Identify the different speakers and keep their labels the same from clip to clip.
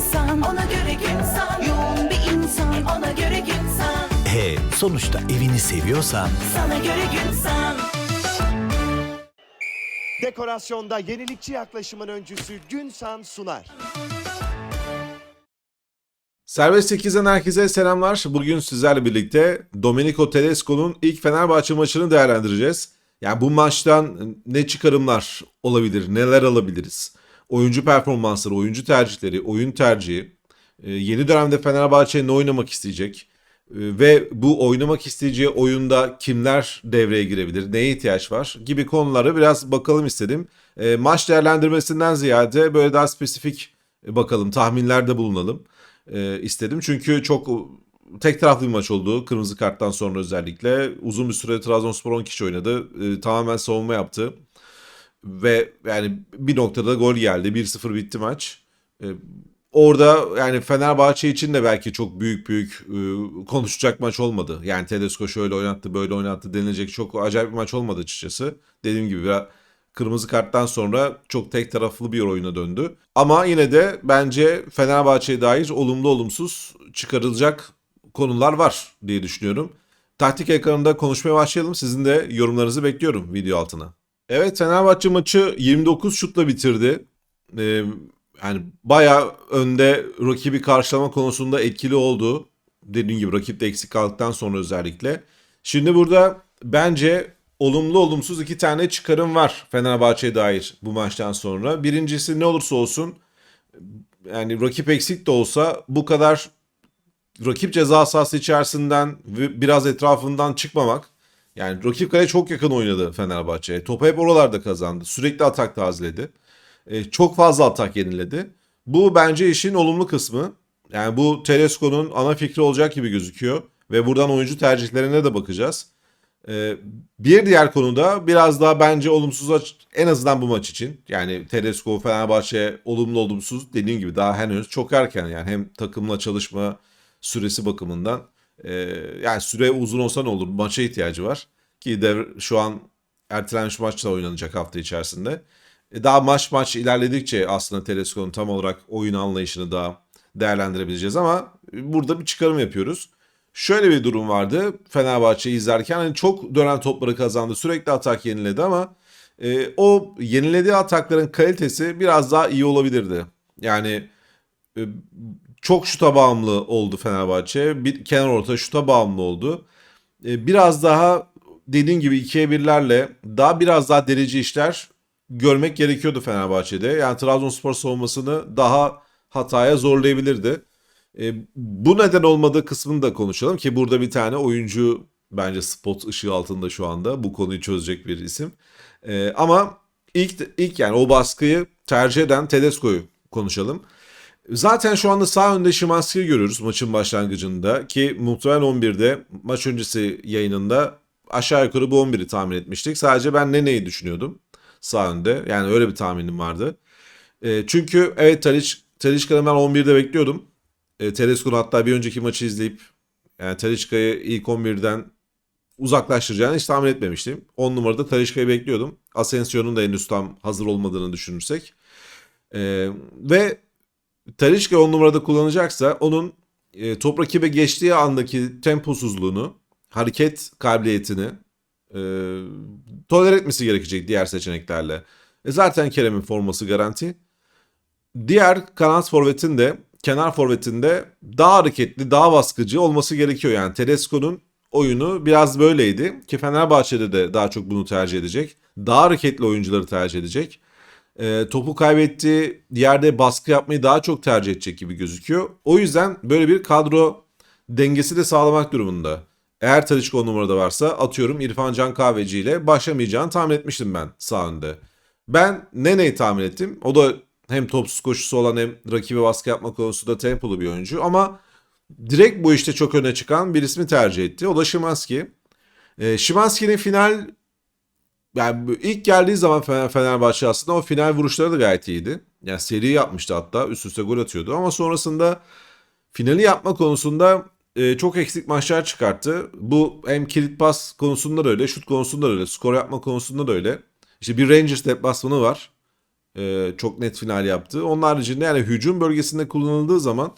Speaker 1: insan Ona göre gün san Yoğun bir insan Ona göre gün san
Speaker 2: E sonuçta evini seviyorsan
Speaker 1: Sana göre gün san
Speaker 3: Dekorasyonda yenilikçi yaklaşımın öncüsü Günsan sunar.
Speaker 4: Serbest 8'den herkese selamlar. Bugün sizlerle birlikte Domenico Tedesco'nun ilk Fenerbahçe maçını değerlendireceğiz. Yani bu maçtan ne çıkarımlar olabilir, neler alabiliriz? Oyuncu performansları, oyuncu tercihleri, oyun tercihi, e, yeni dönemde Fenerbahçe ne oynamak isteyecek? E, Ve bu oynamak isteyeceği oyunda kimler devreye girebilir, neye ihtiyaç var gibi konulara biraz bakalım istedim. E, Maç değerlendirmesinden ziyade böyle daha spesifik bakalım, tahminlerde bulunalım istedim. Çünkü çok tek taraflı bir maç oldu. Kırmızı karttan sonra özellikle. Uzun bir süre Trabzonspor 10 kişi oynadı. Tamamen savunma yaptı. Ve yani bir noktada gol geldi. 1-0 bitti maç. E, orada yani Fenerbahçe için de belki çok büyük büyük e, konuşacak maç olmadı. Yani Tedesco şöyle oynattı böyle oynattı denilecek çok acayip bir maç olmadı açıkçası. Dediğim gibi biraz kırmızı karttan sonra çok tek taraflı bir oyuna döndü. Ama yine de bence Fenerbahçe'ye dair olumlu olumsuz çıkarılacak konular var diye düşünüyorum. Taktik ekranında konuşmaya başlayalım. Sizin de yorumlarınızı bekliyorum video altına. Evet Fenerbahçe maçı 29 şutla bitirdi. Ee, yani bayağı önde rakibi karşılama konusunda etkili oldu. Dediğim gibi rakip de eksik kaldıktan sonra özellikle. Şimdi burada bence olumlu olumsuz iki tane çıkarım var Fenerbahçe'ye dair bu maçtan sonra. Birincisi ne olursa olsun yani rakip eksik de olsa bu kadar rakip ceza sahası içerisinden biraz etrafından çıkmamak. Yani rakip kale çok yakın oynadı Fenerbahçe. Topu hep oralarda kazandı. Sürekli atak taziledi. E, çok fazla atak yeniledi. Bu bence işin olumlu kısmı. Yani bu Tedesco'nun ana fikri olacak gibi gözüküyor. Ve buradan oyuncu tercihlerine de bakacağız. Ee, bir diğer konuda biraz daha bence olumsuz en azından bu maç için. Yani Tedesco Fenerbahçe olumlu olumsuz dediğim gibi daha henüz çok erken yani hem takımla çalışma süresi bakımından e, yani süre uzun olsa ne olur maça ihtiyacı var ki de şu an ertelenmiş maç da oynanacak hafta içerisinde. E, daha maç maç ilerledikçe aslında Tedesco'nun tam olarak oyun anlayışını daha değerlendirebileceğiz ama burada bir çıkarım yapıyoruz. Şöyle bir durum vardı Fenerbahçe'yi izlerken hani çok dönen topları kazandı sürekli atak yeniledi ama e, o yenilediği atakların kalitesi biraz daha iyi olabilirdi. Yani e, çok şuta bağımlı oldu Fenerbahçe bir kenar orta şuta bağımlı oldu. E, biraz daha dediğim gibi ikiye birlerle daha biraz daha delici işler görmek gerekiyordu Fenerbahçe'de. Yani Trabzonspor savunmasını daha hataya zorlayabilirdi. E, bu neden olmadığı kısmını da konuşalım ki burada bir tane oyuncu bence spot ışığı altında şu anda bu konuyu çözecek bir isim. E, ama ilk ilk yani o baskıyı tercih eden Tedesco'yu konuşalım. Zaten şu anda sağ önde Şimanski'yi görüyoruz maçın başlangıcında ki muhtemelen 11'de maç öncesi yayınında aşağı yukarı bu 11'i tahmin etmiştik. Sadece ben Nene'yi düşünüyordum sağ önde. Yani öyle bir tahminim vardı. E, çünkü evet Tadic, Tadic'den ben 11'de bekliyordum. E, Tedesco'nun hatta bir önceki maçı izleyip yani Talisca'yı ilk 11'den uzaklaştıracağını hiç tahmin etmemiştim. 10 numarada Talisca'yı bekliyordum. Asensio'nun da henüz tam hazır olmadığını düşünürsek. E, ve Talisca 10 numarada kullanacaksa onun e, top rakibe geçtiği andaki temposuzluğunu, hareket kabiliyetini e, toler etmesi gerekecek diğer seçeneklerle. E, zaten Kerem'in forması garanti. Diğer kanat forvetin de kenar forvetinde daha hareketli, daha baskıcı olması gerekiyor. Yani Tedesco'nun oyunu biraz böyleydi ki Fenerbahçe'de de daha çok bunu tercih edecek. Daha hareketli oyuncuları tercih edecek. E, topu kaybettiği yerde baskı yapmayı daha çok tercih edecek gibi gözüküyor. O yüzden böyle bir kadro dengesi de sağlamak durumunda. Eğer Tadic on numarada varsa atıyorum İrfan Can Kahveci ile başlamayacağını tahmin etmiştim ben sağ önde. Ben Nene'yi tahmin ettim. O da hem topsuz koşusu olan hem rakibe baskı yapma konusunda tempolu bir oyuncu ama direkt bu işte çok öne çıkan bir ismi tercih etti. O da Şimanski. E, Şimanski'nin final yani ilk geldiği zaman Fener- Fenerbahçe aslında o final vuruşları da gayet iyiydi. Yani seri yapmıştı hatta üst üste gol atıyordu ama sonrasında finali yapma konusunda e, çok eksik maçlar çıkarttı. Bu hem kilit pas konusunda da öyle, şut konusunda da öyle, skor yapma konusunda da öyle. İşte bir Rangers deplasmanı var. e, çok net final yaptı. Onun haricinde yani hücum bölgesinde kullanıldığı zaman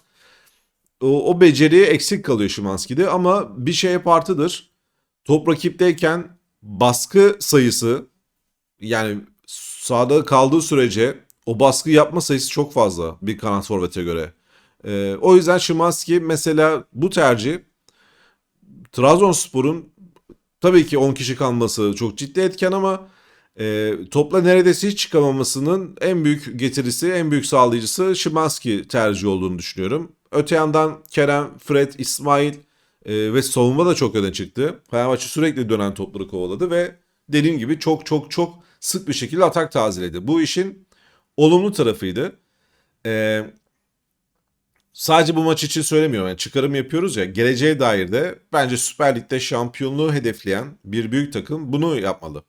Speaker 4: o, o beceri eksik kalıyor Şimanski'de ama bir şey hep artıdır. Top rakipteyken baskı sayısı yani sahada kaldığı sürece o baskı yapma sayısı çok fazla bir kanat forvete göre. Ee, o yüzden Şimanski mesela bu tercih Trabzonspor'un tabii ki 10 kişi kalması çok ciddi etken ama e, topla neredeyse hiç çıkamamasının en büyük getirisi, en büyük sağlayıcısı Şimanski tercih olduğunu düşünüyorum. Öte yandan Kerem, Fred, İsmail e, ve savunma da çok öne çıktı. Fenerbahçe sürekli dönen topları kovaladı ve dediğim gibi çok çok çok sık bir şekilde atak tazeledi. Bu işin olumlu tarafıydı. E, sadece bu maç için söylemiyorum. Yani çıkarım yapıyoruz ya. Geleceğe dair de bence Süper Lig'de şampiyonluğu hedefleyen bir büyük takım bunu yapmalı.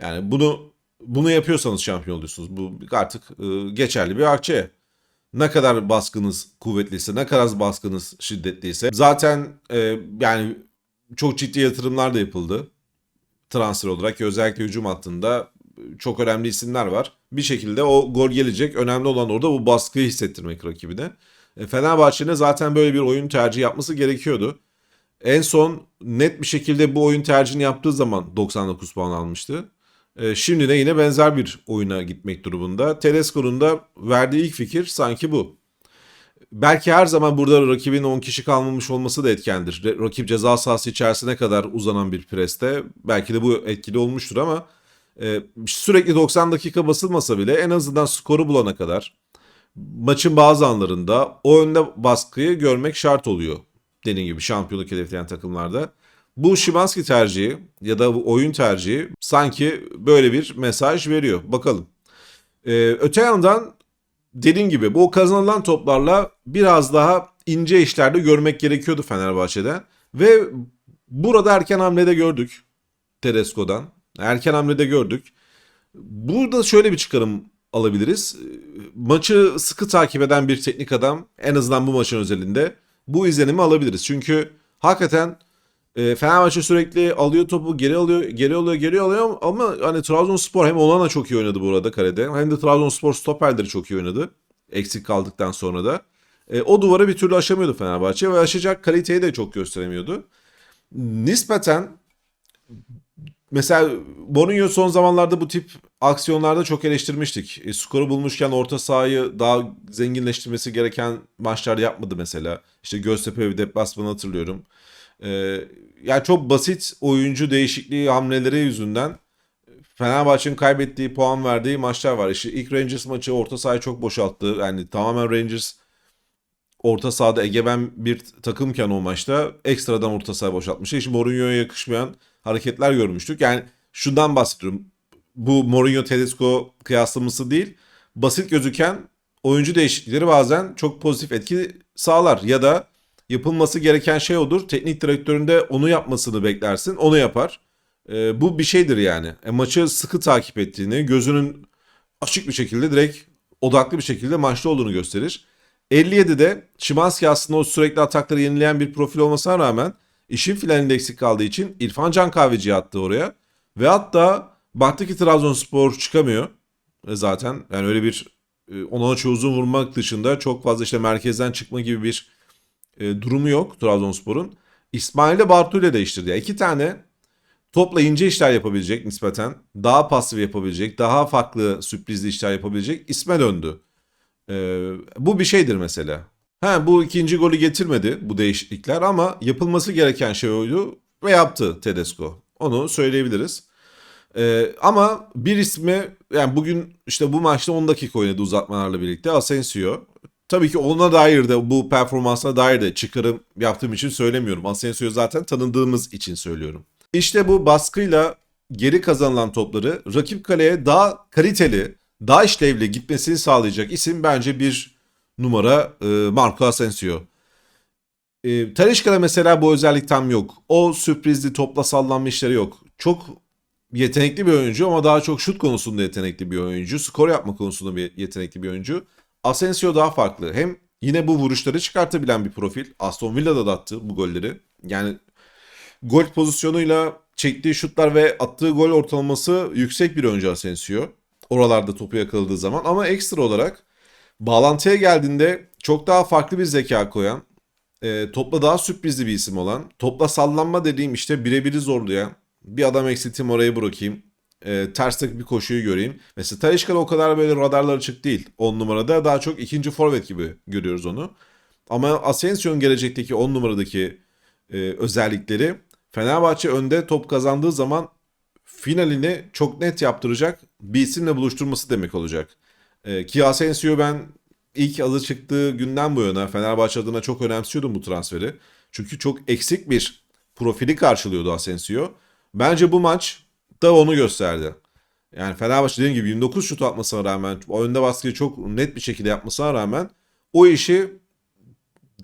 Speaker 4: Yani bunu bunu yapıyorsanız şampiyon oluyorsunuz. Bu artık e, geçerli bir akçe. Ne kadar baskınız kuvvetliyse, ne kadar baskınız şiddetliyse. Zaten e, yani çok ciddi yatırımlar da yapıldı. Transfer olarak özellikle hücum hattında çok önemli isimler var. Bir şekilde o gol gelecek. Önemli olan orada bu baskıyı hissettirmek rakibine. E, Fenerbahçe'nin zaten böyle bir oyun tercihi yapması gerekiyordu. En son net bir şekilde bu oyun tercihini yaptığı zaman 99 puan almıştı. E, Şimdi de yine benzer bir oyuna gitmek durumunda. Tedesco'nun da verdiği ilk fikir sanki bu. Belki her zaman burada rakibin 10 kişi kalmamış olması da etkendir. Rakip ceza sahası içerisine kadar uzanan bir preste belki de bu etkili olmuştur ama e, sürekli 90 dakika basılmasa bile en azından skoru bulana kadar maçın bazı anlarında o önde baskıyı görmek şart oluyor. Dediğim gibi şampiyonluk hedefleyen takımlarda. Bu Şimanski tercihi ya da bu oyun tercihi sanki böyle bir mesaj veriyor. Bakalım. Ee, öte yandan dediğim gibi bu kazanılan toplarla biraz daha ince işlerde görmek gerekiyordu Fenerbahçe'den. Ve burada erken hamlede gördük Tedesco'dan. Erken hamlede gördük. Burada şöyle bir çıkarım alabiliriz. Maçı sıkı takip eden bir teknik adam en azından bu maçın özelinde bu izlenimi alabiliriz. Çünkü hakikaten e, Fenerbahçe sürekli alıyor topu geri alıyor geri alıyor geri alıyor ama hani Trabzonspor hem Onana çok iyi oynadı bu arada kalede hem de Trabzonspor stoperleri çok iyi oynadı eksik kaldıktan sonra da. E, o duvarı bir türlü aşamıyordu Fenerbahçe ve aşacak kaliteyi de çok gösteremiyordu. Nispeten Mesela Mourinho son zamanlarda bu tip aksiyonlarda çok eleştirmiştik. E, skoru bulmuşken orta sahayı daha zenginleştirmesi gereken maçlar yapmadı mesela. İşte Göztepe ve deplasmanı hatırlıyorum. E, yani çok basit oyuncu değişikliği hamleleri yüzünden Fenerbahçe'nin kaybettiği puan verdiği maçlar var. İşte ilk Rangers maçı orta sahayı çok boşalttı. Yani tamamen Rangers orta sahada egemen bir takımken o maçta ekstradan orta saha boşaltmış. Hiç Mourinho'ya yakışmayan hareketler görmüştük. Yani şundan bahsediyorum. Bu Mourinho Tedesco kıyaslaması değil. Basit gözüken oyuncu değişiklikleri bazen çok pozitif etki sağlar. Ya da yapılması gereken şey odur. Teknik direktöründe onu yapmasını beklersin. Onu yapar. Ee, bu bir şeydir yani. E, maçı sıkı takip ettiğini, gözünün açık bir şekilde direkt odaklı bir şekilde maçta olduğunu gösterir. 57'de Şimanski aslında o sürekli atakları yenileyen bir profil olmasına rağmen işin finalinde eksik kaldığı için İrfan Can Kahveci'yi attı oraya. Ve hatta baktı ki Trabzonspor çıkamıyor E, zaten. Yani öyle bir e, ona çoğu uzun vurmak dışında çok fazla işte merkezden çıkma gibi bir e, durumu yok Trabzonspor'un. İsmail de Bartu ile değiştirdi. Yani iki tane topla ince işler yapabilecek nispeten. Daha pasif yapabilecek, daha farklı sürprizli işler yapabilecek isme döndü. Ee, bu bir şeydir mesela. Ha bu ikinci golü getirmedi bu değişiklikler ama yapılması gereken şey oydu ve yaptı Tedesco. Onu söyleyebiliriz. Ee, ama bir ismi yani bugün işte bu maçta 10 dakika oynadı uzatmalarla birlikte Asensio. Tabii ki ona dair de bu performansına dair de çıkarım yaptığım için söylemiyorum. Asensio'yu zaten tanıdığımız için söylüyorum. İşte bu baskıyla geri kazanılan topları rakip kaleye daha kaliteli, daha işlevli gitmesini sağlayacak isim bence bir numara e, Marco Asensio. E, Talisca'da mesela bu özellik tam yok. O sürprizli topla sallanma işleri yok. Çok yetenekli bir oyuncu ama daha çok şut konusunda yetenekli bir oyuncu. Skor yapma konusunda bir yetenekli bir oyuncu. Asensio daha farklı. Hem yine bu vuruşları çıkartabilen bir profil. Aston Villa'da da attı bu golleri. Yani gol pozisyonuyla çektiği şutlar ve attığı gol ortalaması yüksek bir oyuncu Asensio. oralarda topu yakaladığı zaman ama ekstra olarak bağlantıya geldiğinde çok daha farklı bir zeka koyan, e, topla daha sürprizli bir isim olan, topla sallanma dediğim işte birebiri zorlayan, bir adam eksilteyim orayı bırakayım, e, tersteki bir koşuyu göreyim. Mesela Talişka'da o kadar böyle radarlar açık değil 10 numarada daha çok ikinci forvet gibi görüyoruz onu. Ama Asensio'nun gelecekteki 10 numaradaki e, özellikleri Fenerbahçe önde top kazandığı zaman finalini çok net yaptıracak bir isimle buluşturması demek olacak. E, ki Asensio ben ilk adı çıktığı günden bu yana Fenerbahçe adına çok önemsiyordum bu transferi. Çünkü çok eksik bir profili karşılıyordu Asensio. Bence bu maç da onu gösterdi. Yani Fenerbahçe dediğim gibi 29 şut atmasına rağmen, önde baskıyı çok net bir şekilde yapmasına rağmen o işi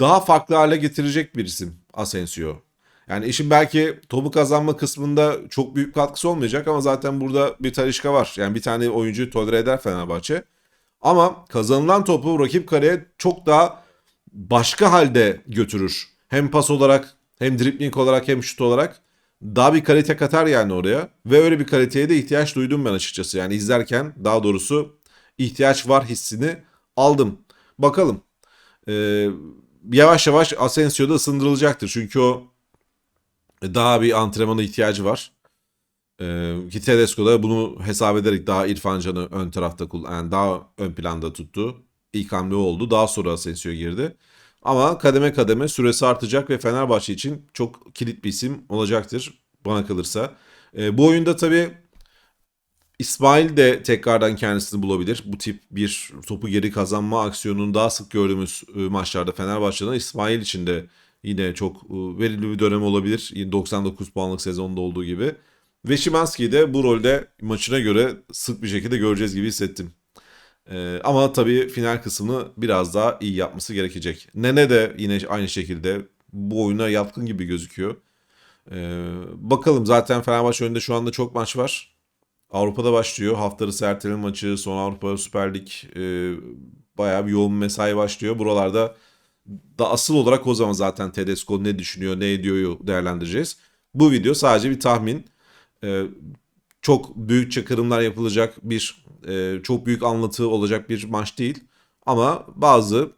Speaker 4: daha farklı hale getirecek bir isim Asensio. Yani işin belki topu kazanma kısmında çok büyük katkısı olmayacak ama zaten burada bir Talişka var. Yani bir tane oyuncuyu tolere eder Fenerbahçe. Ama kazanılan topu rakip kaleye çok daha başka halde götürür. Hem pas olarak hem dribbling olarak hem şut olarak daha bir kalite katar yani oraya. Ve öyle bir kaliteye de ihtiyaç duydum ben açıkçası. Yani izlerken daha doğrusu ihtiyaç var hissini aldım. Bakalım. Ee, yavaş yavaş Asensio da ısındırılacaktır. Çünkü o daha bir antrenmana ihtiyacı var. Ee, ki Tedesco da bunu hesap ederek daha İrfan Can'ı ön tarafta kul- yani daha ön planda tuttu. İlk hamle oldu. Daha sonra Asensio girdi. Ama kademe kademe süresi artacak ve Fenerbahçe için çok kilit bir isim olacaktır bana kalırsa. Ee, bu oyunda tabii İsmail de tekrardan kendisini bulabilir. Bu tip bir topu geri kazanma aksiyonunu daha sık gördüğümüz e, maçlarda Fenerbahçe'den İsmail için de yine çok e, verimli bir dönem olabilir. Yine 99 puanlık sezonda olduğu gibi. Ve Szymanski'yi de bu rolde maçına göre sık bir şekilde göreceğiz gibi hissettim. Ee, ama tabii final kısmını biraz daha iyi yapması gerekecek. Nene de yine aynı şekilde bu oyuna yatkın gibi gözüküyor. Ee, bakalım zaten Fenerbahçe önünde şu anda çok maç var. Avrupa'da başlıyor. Hafta arası erteleme maçı, son Avrupa Süper Lig e, bayağı bir yoğun mesai başlıyor. Buralarda da asıl olarak o zaman zaten Tedesco ne düşünüyor, ne ediyor değerlendireceğiz. Bu video sadece bir tahmin. Ee, çok büyük çıkarımlar yapılacak bir e, çok büyük anlatı olacak bir maç değil. Ama bazı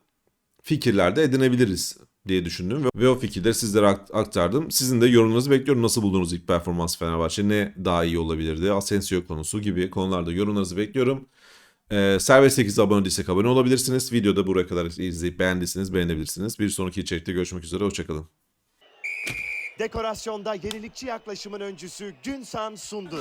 Speaker 4: fikirler de edinebiliriz diye düşündüm ve, o fikirleri sizlere akt- aktardım. Sizin de yorumlarınızı bekliyorum. Nasıl buldunuz ilk performans Fenerbahçe? Ne daha iyi olabilirdi? Asensio konusu gibi konularda yorumlarınızı bekliyorum. Ee, Serbest 8'e abone değilsek abone olabilirsiniz. Videoda buraya kadar izleyip beğendiyseniz beğenebilirsiniz. Bir sonraki içerikte görüşmek üzere. Hoşçakalın.
Speaker 3: Dekorasyonda yenilikçi yaklaşımın öncüsü Günsan sundu.